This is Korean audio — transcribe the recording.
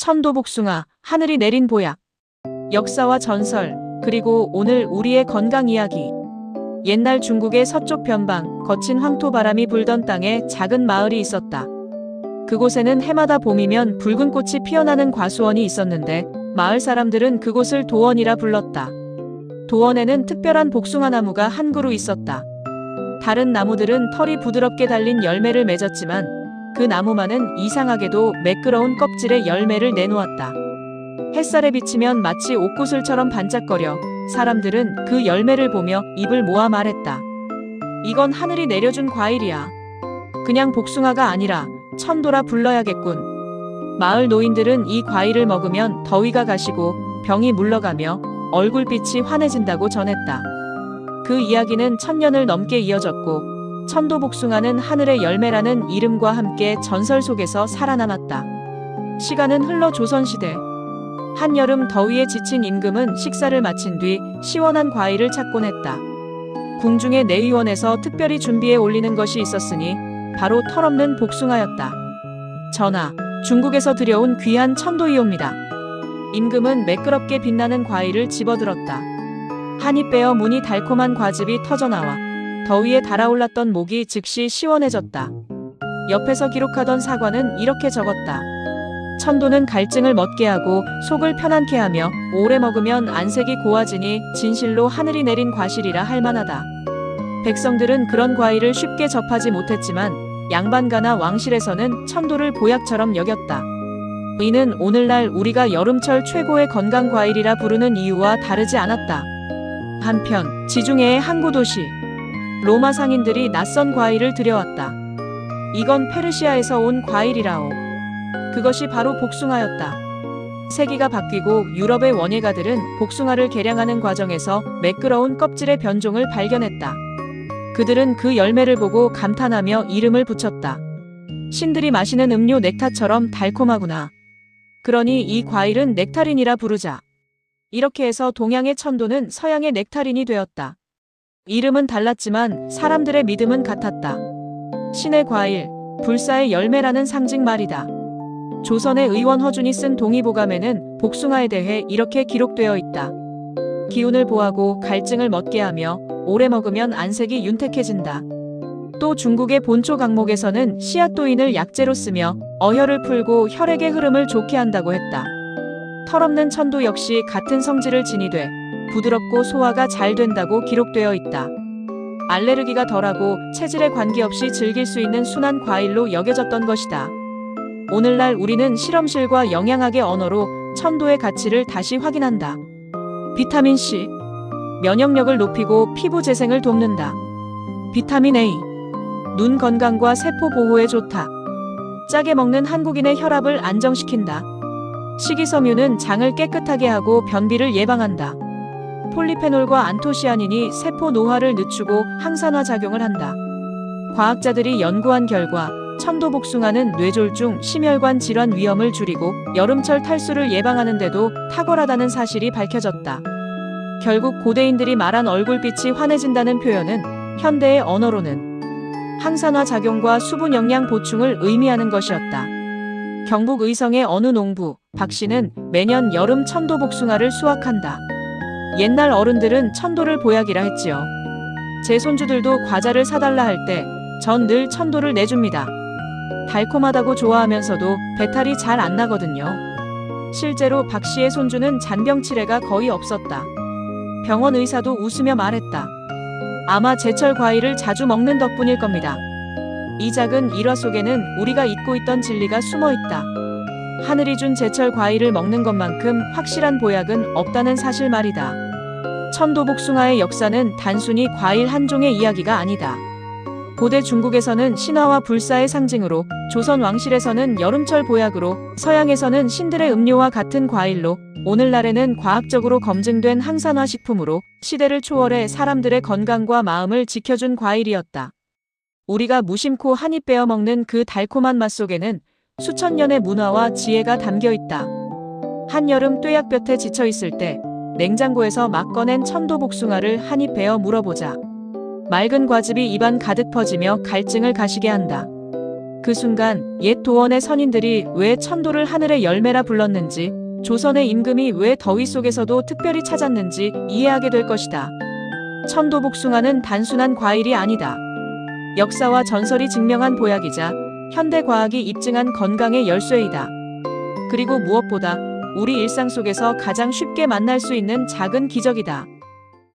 천도복숭아, 하늘이 내린 보약. 역사와 전설, 그리고 오늘 우리의 건강 이야기. 옛날 중국의 서쪽 변방, 거친 황토 바람이 불던 땅에 작은 마을이 있었다. 그곳에는 해마다 봄이면 붉은 꽃이 피어나는 과수원이 있었는데 마을 사람들은 그곳을 도원이라 불렀다. 도원에는 특별한 복숭아 나무가 한 그루 있었다. 다른 나무들은 털이 부드럽게 달린 열매를 맺었지만 그 나무만은 이상하게도 매끄러운 껍질에 열매를 내놓았다. 햇살에 비치면 마치 옥구슬처럼 반짝거려 사람들은 그 열매를 보며 입을 모아 말했다. 이건 하늘이 내려준 과일이야. 그냥 복숭아가 아니라 천도라 불러야겠군. 마을 노인들은 이 과일을 먹으면 더위가 가시고 병이 물러가며 얼굴빛이 환해진다고 전했다. 그 이야기는 천년을 넘게 이어졌고 천도복숭아는 하늘의 열매라는 이름과 함께 전설 속에서 살아남았다. 시간은 흘러 조선시대. 한여름 더위에 지친 임금은 식사를 마친 뒤 시원한 과일을 찾곤 했다. 궁중의 내의원에서 특별히 준비해 올리는 것이 있었으니 바로 털없는 복숭아였다. 전하, 중국에서 들여온 귀한 천도이옵니다. 임금은 매끄럽게 빛나는 과일을 집어들었다. 한입 빼어 문이 달콤한 과즙이 터져나와 더위에 달아올랐던 목이 즉시 시원해졌다. 옆에서 기록하던 사과는 이렇게 적었다. 천도는 갈증을 멎게 하고 속을 편안케 하며 오래 먹으면 안색이 고와지니 진실로 하늘이 내린 과실이라 할 만하다. 백성들은 그런 과일을 쉽게 접하지 못했지만 양반가나 왕실에서는 천도를 보약처럼 여겼다. 이는 오늘날 우리가 여름철 최고의 건강 과일이라 부르는 이유와 다르지 않았다. 한편 지중해의 항구 도시 로마 상인들이 낯선 과일을 들여왔다. 이건 페르시아에서 온 과일이라오. 그것이 바로 복숭아였다. 세기가 바뀌고 유럽의 원예가들은 복숭아를 개량하는 과정에서 매끄러운 껍질의 변종을 발견했다. 그들은 그 열매를 보고 감탄하며 이름을 붙였다. 신들이 마시는 음료 넥타처럼 달콤하구나. 그러니 이 과일은 넥타린이라 부르자. 이렇게 해서 동양의 천도는 서양의 넥타린이 되었다. 이름은 달랐지만 사람들의 믿음은 같았다. 신의 과일, 불사의 열매라는 상징 말이다. 조선의 의원 허준이 쓴 동의보감에는 복숭아에 대해 이렇게 기록되어 있다. 기운을 보하고 갈증을 멎게 하며 오래 먹으면 안색이 윤택해진다. 또 중국의 본초 강목에서는 씨앗도인을 약재로 쓰며 어혈을 풀고 혈액의 흐름을 좋게 한다고 했다. 털없는 천도 역시 같은 성질을 지니돼 부드럽고 소화가 잘 된다고 기록되어 있다. 알레르기가 덜하고 체질에 관계없이 즐길 수 있는 순한 과일로 여겨졌던 것이다. 오늘날 우리는 실험실과 영양학의 언어로 천도의 가치를 다시 확인한다. 비타민 C. 면역력을 높이고 피부 재생을 돕는다. 비타민 A. 눈 건강과 세포 보호에 좋다. 짜게 먹는 한국인의 혈압을 안정시킨다. 식이섬유는 장을 깨끗하게 하고 변비를 예방한다. 폴리페놀과 안토시아닌이 세포 노화를 늦추고 항산화 작용을 한다. 과학자들이 연구한 결과 천도복숭아는 뇌졸중, 심혈관 질환 위험을 줄이고 여름철 탈수를 예방하는 데도 탁월하다는 사실이 밝혀졌다. 결국 고대인들이 말한 얼굴빛이 환해진다는 표현은 현대의 언어로는 항산화 작용과 수분 영양 보충을 의미하는 것이었다. 경북 의성의 어느 농부 박 씨는 매년 여름 천도 복숭아를 수확한다. 옛날 어른들은 천도를 보약이라 했지요. 제 손주들도 과자를 사달라 할 때 전 늘 천도를 내줍니다. 달콤하다고 좋아하면서도 배탈이 잘 안 나거든요. 실제로 박 씨의 손주는 잔병 치레가 거의 없었다. 병원 의사도 웃으며 말했다. 아마 제철 과일을 자주 먹는 덕분일 겁니다. 이 작은 일화 속에는 우리가 잊고 있던 진리가 숨어 있다. 하늘이 준 제철 과일을 먹는 것만큼 확실한 보약은 없다는 사실 말이다. 천도복숭아의 역사는 단순히 과일 한 종의 이야기가 아니다. 고대 중국에서는 신화와 불사의 상징으로, 조선 왕실에서는 여름철 보약으로, 서양에서는 신들의 음료와 같은 과일로, 오늘날에는 과학적으로 검증된 항산화 식품으로 시대를 초월해 사람들의 건강과 마음을 지켜준 과일이었다. 우리가 무심코 한입 베어 먹는 그 달콤한 맛 속에는 수천 년의 문화와 지혜가 담겨 있다. 한여름 뙤약볕에 지쳐 있을 때 냉장고에서 막 꺼낸 천도 복숭아를 한 입 베어 물어보자. 맑은 과즙이 입안 가득 퍼지며 갈증을 가시게 한다. 그 순간 옛 도원의 선인들이 왜 천도를 하늘의 열매라 불렀는지, 조선의 임금이 왜 더위 속에서도 특별히 찾았는지 이해하게 될 것이다. 천도복숭아는 단순한 과일이 아니다. 역사와 전설이 증명한 보약이자 현대 과학이 입증한 건강의 열쇠이다. 그리고 무엇보다 우리 일상 속에서 가장 쉽게 만날 수 있는 작은 기적이다.